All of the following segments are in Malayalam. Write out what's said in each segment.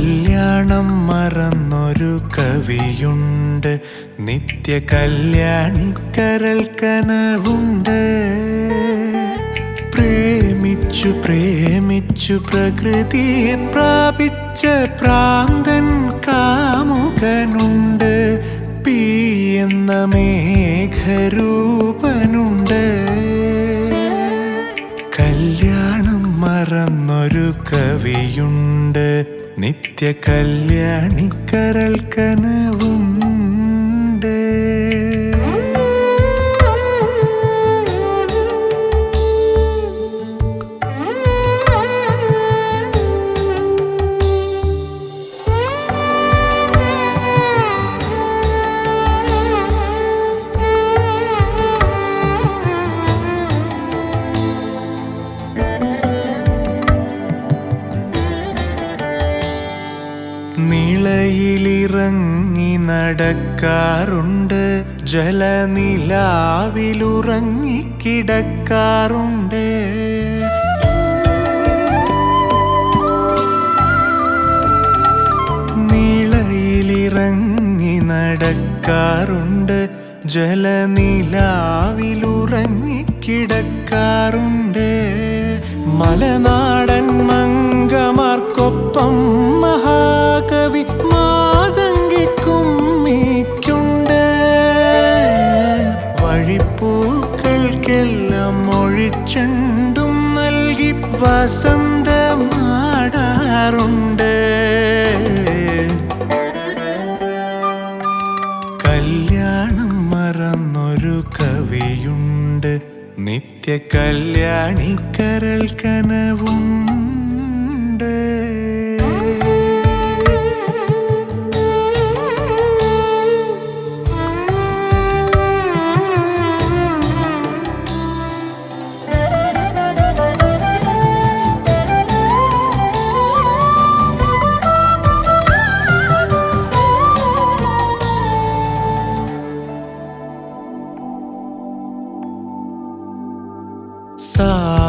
കല്യാണം മറന്നൊരു കവിയുണ്ട്. നിത്യ കല്യാണി കരൾ കനവുണ്ട്. പ്രേമിച്ചു പ്രേമിച്ചു പ്രകൃതിയെ പ്രാപിച്ച പ്രാന്തൻ കാമുകനുണ്ട്. പി എന്ന മേഘരൂപനുണ്ട്. കല്യാണം മറന്നൊരു കവിയുണ്ട്. നിത്യ കല്യാണി കരൾ നിളയിലിറങ്ങി നടക്കാറുണ്ട്. ജലനിലാവിലുറങ്ങിക്കിടക്കാറുണ്ട് നിളയിലിറങ്ങി നടക്കാറുണ്ട്. ജലനിലാവിലുറങ്ങിക്കിടക്കാറുണ്ട് മലനാടൻ മംഗമാർക്കൊപ്പം വസന്തമാടാറുണ്ട്. കല്യാണം മറന്നൊരു കവിയുണ്ട്. നിത്യ കല്യാണി കരൾ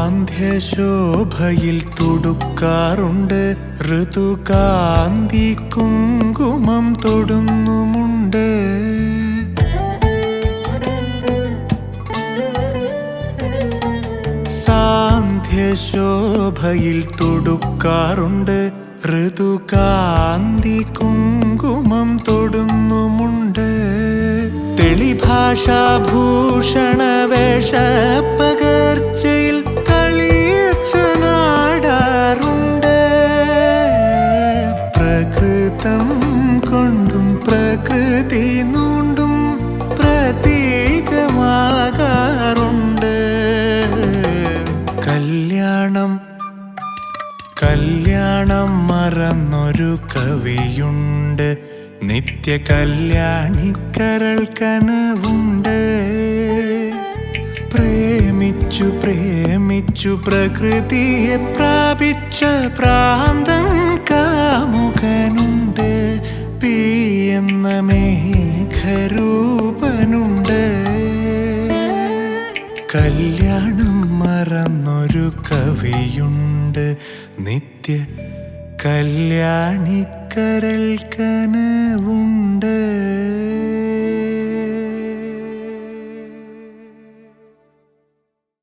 സാന്ധ്യശോഭയിൽ തുടുക്കാറുണ്ട്. ഋതുകാന്തി കുങ്കുമം തൊടുന്നുമുണ്ട്. സാന്ധ്യശോഭയിൽ തുടുക്കാറുണ്ട്. ഋതുകാന്തി കുങ്കുമം തൊടുന്നുമുണ്ട്. തെളിഭാഷാഭൂഷണ വേഷ കല്യാണം മറന്നൊരു കവിയുണ്ട്. നിത്യ കല്യാണിക്കരൾ കനവുണ്ട്. പ്രേമിച്ചു പ്രേമിച്ചു പ്രകൃതിയെ പ്രാപിച്ച പ്രാന്തൻ കാമുകനുണ്ട്. പി എന്ന മേഘരൂപനുണ്ട്. കല്യാണം മറന്നൊരു കവിയുണ്ട് നിത്യ കല്യാണിക്കരൽ കനവും